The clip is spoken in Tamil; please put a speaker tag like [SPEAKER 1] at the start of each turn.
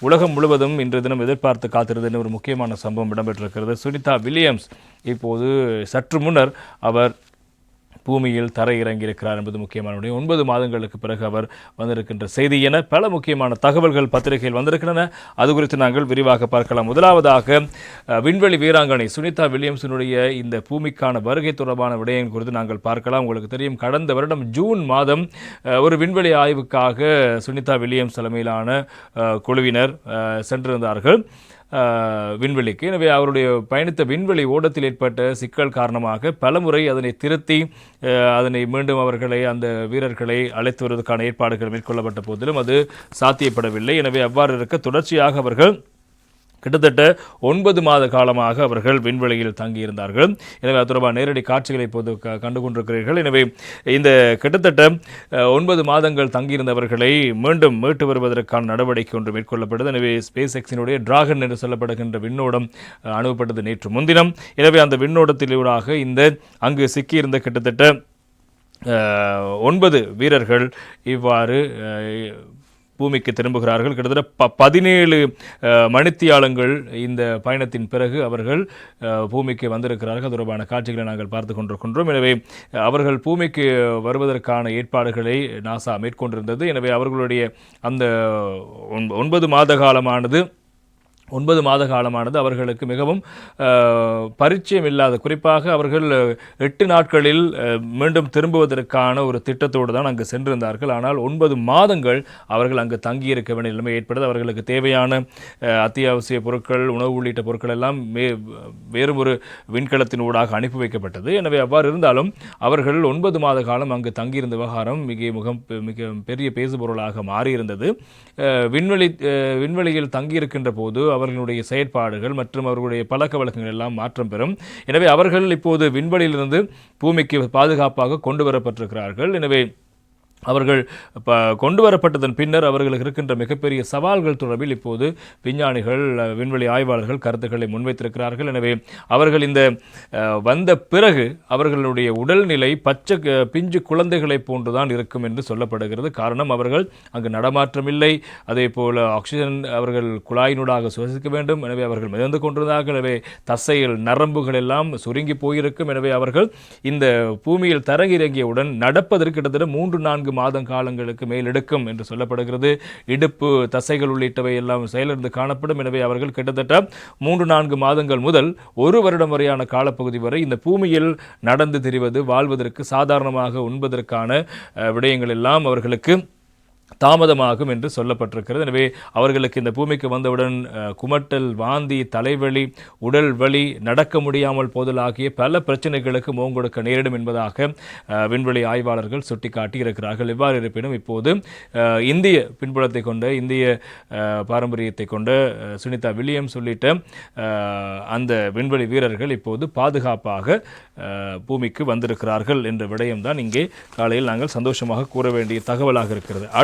[SPEAKER 1] உலகம் முழுவதும் இன்று தினம் எதிர்பார்த்து காத்திருந்தது ஒரு முக்கியமான சம்பவம் இடம்பெற்றிருக்கிறது. சுனிதா வில்லியம்ஸ் இப்போது சற்று முன்னர் அவர் பூமியில் தரையிறங்கியிருக்கிறார் என்பது முக்கியமான ஒன்பது மாதங்களுக்கு பிறகு அவர் வந்திருக்கின்ற செய்தி என பல முக்கியமான தகவல்கள் பத்திரிகையில் வந்திருக்கின்றன. அது குறித்து நாங்கள் விரிவாக பார்க்கலாம். முதலாவதாக விண்வெளி வீராங்கனை சுனிதா வில்லியம்ஸினுடைய இந்த பூமிக்கான வருகை தொடர்பான விடயம் குறித்து நாங்கள் பார்க்கலாம். உங்களுக்கு தெரியும் கடந்த வருடம் ஜூன் மாதம் ஒரு விண்வெளி ஆய்வுக்காக சுனிதா வில்லியம்ஸ் தலைமையிலான குழுவினர் சென்றிருந்தார்கள். விண்வெளிக்கு. எனவே அவருடைய பயணித்த விண்வெளி ஓடத்தில் ஏற்பட்ட சிக்கல் காரணமாக பலமுறை அதனை திருத்தி அதனை மீண்டும் அவர்களை அந்த வீரர்களை அழைத்து வருவதற்கான ஏற்பாடுகள் மேற்கொள்ளப்பட்ட போதிலும் அது சாத்தியப்படவில்லை. எனவே அவ்வாறு இருக்க தொடர்ச்சியாக அவர்கள் கிட்டத்தட்ட ஒன்பது மாத காலமாக அவர்கள் விண்வெளியில் தங்கியிருந்தார்கள். எனவே அது நேரடி காட்சிகளை இப்போது க- கண்டு கொண்டிருக்கிறீர்கள் எனவே இந்த கிட்டத்தட்ட ஒன்பது மாதங்கள் தங்கியிருந்தவர்களை மீண்டும் மீட்டு வருவதற்கான நடவடிக்கை ஒன்று மேற்கொள்ளப்பட்டது. எனவே ஸ்பேஸ் எக்ஸினுடைய டிராகன் என்று சொல்லப்படுகின்ற விண்ணோடம் அனுப்பப்பட்டது நேற்று முன்தினம். எனவே அந்த விண்ணோடத்திலூடாக இந்த அங்கு சிக்கியிருந்த கிட்டத்தட்ட ஒன்பது வீரர்கள் இவ்வாறு பூமிக்கு திரும்புகிறார்கள். கிட்டத்தட்ட ப பதினேழு மணித்தியாலங்கள் இந்த பயணத்தின் பிறகு அவர்கள் பூமிக்கு வந்திருக்கிறார்கள். தொடர்பான காட்சிகளை நாங்கள் பார்த்து கொண்டிருக்கின்றோம். எனவே அவர்கள் பூமிக்கு வருவதற்கான ஏற்பாடுகளை நாசா மேற்கொண்டிருந்தது. எனவே அவர்களுடைய அந்த ஒன்பது மாத காலமானது ஒன்பது மாத காலமானது அவர்களுக்கு மிகவும் பரிச்சயம் இல்லாத குறிப்பாக அவர்கள் எட்டு நாட்களில் மீண்டும் திரும்புவதற்கான ஒரு திட்டத்தோடு தான் அங்கு சென்றிருந்தார்கள். ஆனால் ஒன்பது மாதங்கள் அவர்கள் அங்கு தங்கியிருக்க வேண்டிய நிலைமை ஏற்படுது அவர்களுக்கு தேவையான அத்தியாவசிய பொருட்கள் உணவு உள்ளிட்ட பொருட்கள் எல்லாம் மே வேறு ஒரு விண்கலத்தின் ஊடாக அனுப்பி வைக்கப்பட்டது. எனவே அவ்வாறு இருந்தாலும் அவர்கள் ஒன்பது மாத காலம் அங்கு தங்கியிருந்த விவகாரம் மிக முகம் மிக பெரிய பேசுபொருளாக மாறியிருந்தது. விண்வெளி விண்வெளியில் தங்கியிருக்கின்ற போது அவர்களுடைய செயற்பாடுகள் மற்றும் அவர்களுடைய பழக்க வழக்கங்கள் எல்லாம் மாற்றம் பெறும். எனவே அவர்கள் இப்போது விண்வெளியிலிருந்து பூமிக்கு பாதுகாப்பாக கொண்டு வரப்பட்டிருக்கிறார்கள். எனவே அவர்கள் ப கொண்டு வரப்பட்டதன் பின்னர் அவர்களுக்கு இருக்கின்ற மிகப்பெரிய சவால்கள் தொடர்பில் இப்போது விஞ்ஞானிகள் விண்வெளி ஆய்வாளர்கள் கருத்துக்களை முன்வைத்திருக்கிறார்கள். எனவே அவர்கள் இந்த வந்த பிறகு அவர்களுடைய உடல்நிலை பச்சை க- பிஞ்சு குழந்தைகளைப் போன்றுதான் இருக்கும் என்று சொல்லப்படுகிறது. காரணம் அவர்கள் அங்கு நடமாற்றமில்லை இல்லை. அதே போல் ஆக்சிஜன் அவர்கள் குழாயினூடாக சுவாசிக்க வேண்டும். எனவே அவர்கள் மிதந்து கொண்டிருந்தார்கள். எனவே தசையில் நரம்புகள் எல்லாம் சுருங்கி போயிருக்கும். எனவே அவர்கள் இந்த பூமியில் தரங்கிறங்கியவுடன் நடப்பதற்கு கிட்டத்தட்ட மூன்று நான்கு மாதம் காலங்களுக்கு மேல் எடுக்கும் என்று சொல்லப்படுகிறது. இடுப்பு தசைகள் உள்ளிட்டவை எல்லாம் செயலிழந்து காணப்படும். எனவே அவர்கள் கிட்டத்தட்ட மூன்று நான்கு மாதங்கள் முதல் ஒரு வருடம் வரையான காலப்பகுதி வரை இந்த பூமியில் நடந்து திரிவது வாழ்வதற்கு சாதாரணமாக உண்பதற்கான விடயங்கள் எல்லாம் அவர்களுக்கு தாமதமாகும் என்று சொல்லப்பட்டிருக்கிறது. எனவே அவர்களுக்கு இந்த பூமிக்கு வந்தவுடன் குமட்டல் வாந்தி தலைவலி உடல் வலி நடக்க முடியாமல் போதல் ஆகிய பல பிரச்சனைகளுக்கு முகம் கொடுக்க நேரிடும் என்பதாக விண்வெளி ஆய்வாளர்கள் சுட்டிக்காட்டி இருக்கிறார்கள். இவ்வாறு இருப்பினும் இப்போது இந்திய பின்புலத்தை கொண்ட இந்திய பாரம்பரியத்தை கொண்ட சுனிதா வில்லியம்ஸ் உள்ளிட்ட அந்த விண்வெளி வீரர்கள் இப்போது பாதுகாப்பாக பூமிக்கு வந்திருக்கிறார்கள் என்ற விடயம்தான் இங்கே காலையில் நாங்கள் சந்தோஷமாக கூற வேண்டிய தகவலாக இருக்கிறது.